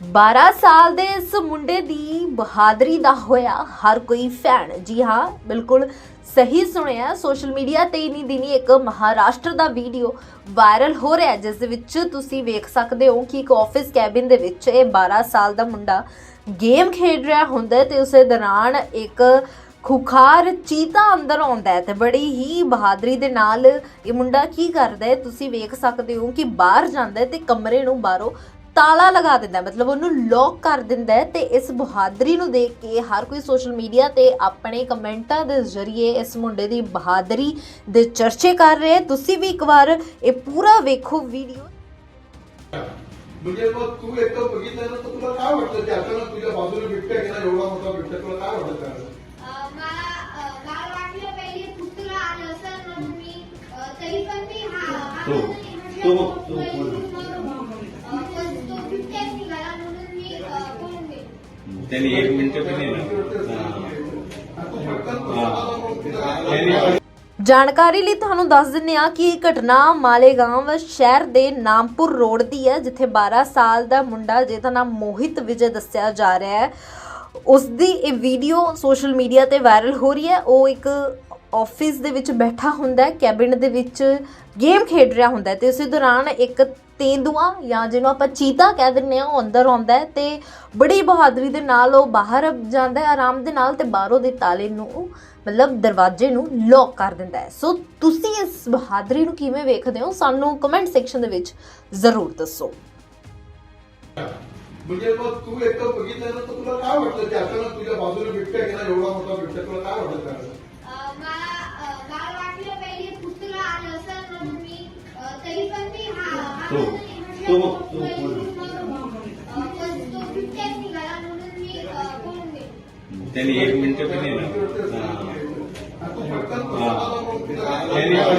12 ਸਾਲ ਦੇ ਇਸ ਮੁੰਡੇ ਦੀ ਬਹਾਦਰੀ ਦਾ ਹੋਇਆ ਹਰ ਕੋਈ ਫੈਨ। ਜੀ ਹਾਂ, ਬਿਲਕੁਲ ਸਹੀ ਸੁਣਿਆ। ਸੋਸ਼ਲ ਮੀਡੀਆ ਤੇ ਇਨੀ ਦਿਨੀ ਇੱਕ ਮਹਾਰਾਸ਼ਟਰ ਦਾ ਵੀਡੀਓ ਵਾਇਰਲ ਹੋ ਰਿਹਾ ਜਿਸ ਦੇ ਵਿੱਚ ਤੁਸੀਂ ਵੇਖ ਸਕਦੇ ਹੋ ਕਿ ਇੱਕ ਆਫਿਸ ਕੈਬਿਨ ਦੇ ਵਿੱਚ ਇਹ 12 ਸਾਲ ਦਾ ਮੁੰਡਾ ਗੇਮ ਖੇਡ ਰਿਹਾ ਹੁੰਦਾ ਹੈ ਤੇ ਉਸੇ ਦੌਰਾਨ ਇੱਕ ਖੁਖਾਰ ਚੀਤਾ ਅੰਦਰ ਆਉਂਦਾ ਹੈ ਤੇ ਬੜੀ ਹੀ ਬਹਾਦਰੀ ਦੇ ਨਾਲ ਇਹ ਮੁੰਡਾ ਕੀ ਕਰਦਾ ਹੈ, ਤੁਸੀਂ ਵੇਖ ਸਕਦੇ ਹੋ ਕਿ ਬਾਹਰ ਜਾਂਦਾ ਹੈ ਤੇ ਕਮਰੇ ਨੂੰ ਬਾਹਰੋਂ ਤਾਲਾ ਲਗਾ ਦਿੰਦਾ ਹੈ, ਮਤਲਬ ਉਹਨੂੰ ਲੌਕ ਕਰ ਦਿੰਦਾ ਹੈ ਤੇ ਇਸ ਬਹਾਦਰੀ ਨੂੰ ਦੇਖ ਕੇ ਹਰ ਕੋਈ ਸੋਸ਼ਲ ਮੀਡੀਆ ਤੇ ਆਪਣੇ ਕਮੈਂਟਾਂ ਦੇ ਜ਼ਰੀਏ ਇਸ ਮੁੰਡੇ ਦੀ ਬਹਾਦਰੀ ਦੇ ਚਰਚੇ ਕਰ ਰਹੇ ਹੈ। ਤੁਸੀਂ ਵੀ ਇੱਕ ਵਾਰ ਇਹ ਪੂਰਾ ਵੇਖੋ ਵੀਡੀਓ म्हणजे मग तू एकटं बघितलं ना तर तुला काय वाटतं की अचानक तुझ्या बाजूने बिबट्या गेला एवढा मोठा बिबट्या तुला काय वाटत त्यावेळेस? अ, मला अ, मला त्यांनी एक मिनिट पण नाही आणि तू पटकन हा. पळाला मग तुला काय त्यांनी वाटलं? ਜਾਣਕਾਰੀ ਲਈ ਤੁਹਾਨੂੰ ਦੱਸ ਦਿੰਨੇ ਆ ਕਿ ਇਹ ਘਟਨਾ ਮਾਲੇਗਾਂਵ ਸ਼ਹਿਰ ਦੇ ਨਾਮਪੁਰ ਰੋਡ ਦੀ ਹੈ ਜਿੱਥੇ 12 ਸਾਲ ਦਾ ਮੁੰਡਾ ਜਿਹਦਾ ਨਾਮ ਮੋਹਿਤ ਵਿਜੇ ਦੱਸਿਆ ਜਾ ਰਿਹਾ ਹੈ ਉਸ ਦੀ ਇਹ ਵੀਡੀਓ ਸੋਸ਼ਲ ਮੀਡੀਆ ਤੇ ਵਾਇਰਲ ਹੋ ਰਹੀ ਹੈ ਉਹ ਇੱਕ ਆਫਿਸ ਦੇ ਵਿੱਚ ਬੈਠਾ ਹੁੰਦਾ ਹੈ ਕੈਬਿਨ ਦੇ ਵਿੱਚ ਗੇਮ ਖੇਡ ਰਿਹਾ ਹੁੰਦਾ ਹੈ ਤੇ ਉਸੇ ਦੌਰਾਨ ਇੱਕ ਤੇਂਦੂਆ ਜਾਂ ਜਿਹਨੂੰ ਆਪਾਂ ਚੀਤਾ ਕਹਿ ਦਿੰਦੇ ਆ ਉਹ ਅੰਦਰ ਆਉਂਦਾ ਹੈ ਤੇ ਬੜੀ ਬਹਾਦਰੀ ਦੇ ਨਾਲ ਉਹ ਬਾਹਰ ਜਾਂਦਾ ਹੈ ਆਰਾਮ ਦੇ ਨਾਲ ਤੇ ਬਾਹਰੋਂ ਦੇ ਤਾਲੇ ਨੂੰ ਮਤਲਬ ਦਰਵਾਜ਼ੇ ਨੂੰ ਲੌਕ ਕਰ ਦਿੰਦਾ ਹੈ ਸੋ ਤੁਸੀਂ ਇਸ ਬਹਾਦਰੀ ਨੂੰ ਕਿਵੇਂ ਵੇਖਦੇ ਹੋ ਸਾਨੂੰ ਕਮੈਂਟ ਸੈਕਸ਼ਨ ਦੇ ਵਿੱਚ ਜ਼ਰੂਰ ਦੱਸੋ म्हणजे मग तू एकटं बघितलं ना तर तुला काय वाटतं की अचानक तुझ्या बाजूने बिबट्या गेला एवढा मोठा बिबट्या तुला काय वाटत त्यावेळेस? अ, पळून गेले त्यांनी एक मिनिट पण नाही